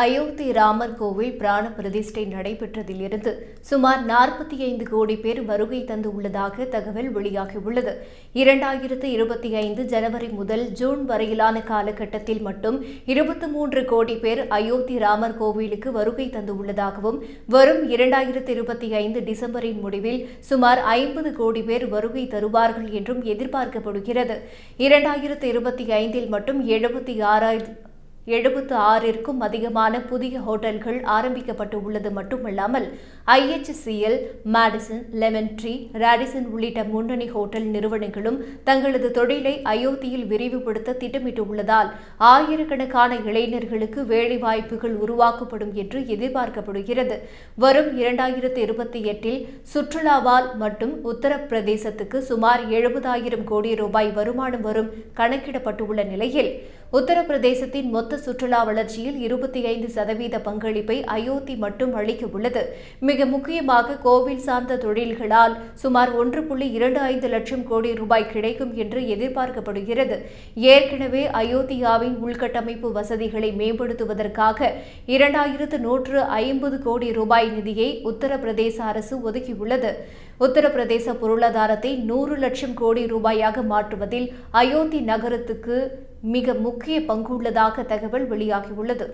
அயோத்தி ராமர் கோவில் பிராண பிரதிஷ்டை நடைபெற்றதிலிருந்து சுமார் நாற்பத்தி ஐந்து கோடி பேர் வருகை தந்துள்ளதாக தகவல் வெளியாகியுள்ளது. இரண்டாயிரத்து இருபத்தி ஐந்து ஜனவரி முதல் ஜூன் வரையிலான காலகட்டத்தில் மட்டும் இருபத்தி மூன்று கோடி பேர் அயோத்தி ராமர் கோவிலுக்கு வருகை தந்துள்ளதாகவும் வரும் இரண்டாயிரத்து இருபத்தி ஐந்து டிசம்பரின் முடிவில் சுமார் ஐம்பது கோடி பேர் வருகை தருவார்கள் என்றும் எதிர்பார்க்கப்படுகிறது. இரண்டாயிரத்து இருபத்தி ஐந்தில் மட்டும் எழுபத்தி ஆறாயிரம் எழுபத்து ஆறிற்கும் அதிகமான புதிய ஹோட்டல்கள் ஆரம்பிக்கப்பட்டு உள்ளது மட்டுமல்லாமல் IHCL Madison Lemon Tree Radisson உள்ளிட்ட முன்னணி ஹோட்டல் நிறுவனங்களும் தங்களது தொழிலை அயோத்தியில் விரிவுபடுத்த திட்டமிட்டுள்ளதால் ஆயிரக்கணக்கான இளைஞர்களுக்கு வேலைவாய்ப்புகள் உருவாக்கப்படும் என்று எதிர்பார்க்கப்படுகிறது. வரும் இரண்டாயிரத்து இருபத்தி எட்டில் சுற்றுலாவால் மட்டும் உத்தரப்பிரதேசத்துக்கு சுமார் எழுபதாயிரம் கோடி ரூபாய் வருமானம் வரும் கணக்கிடப்பட்டுள்ள நிலையில் உத்தரப்பிரதேசத்தின் மொத்த சுற்றுலா வளர்ச்சியில் இருபத்தி ஐந்து சதவீத பங்களிப்பை அயோத்தி மட்டும் அளிக்க உள்ளது மிக முக்கியமாக கோவில் சார்ந்த தொழில்களால் சுமார் ஒன்று புள்ளி இரண்டு ஐந்து லட்சம் கோடி ரூபாய் கிடைக்கும் என்று எதிர்பார்க்கப்படுகிறது. ஏற்கனவே அயோத்தியாவின் உள்கட்டமைப்பு வசதிகளை மேம்படுத்துவதற்காக இரண்டாயிரத்து நூற்று ஐம்பது கோடி ரூபாய் நிதியை உத்தரப்பிரதேச அரசு ஒதுக்கியுள்ளது. உத்தரப்பிரதேச பொருளாதாரத்தை நூறு லட்சம் கோடி ரூபாயாக மாற்றுவதில் அயோத்தி நகரத்துக்கு மிக முக்கிய பங்குள்ளதாக தகவல் வெளியாகியுள்ளது.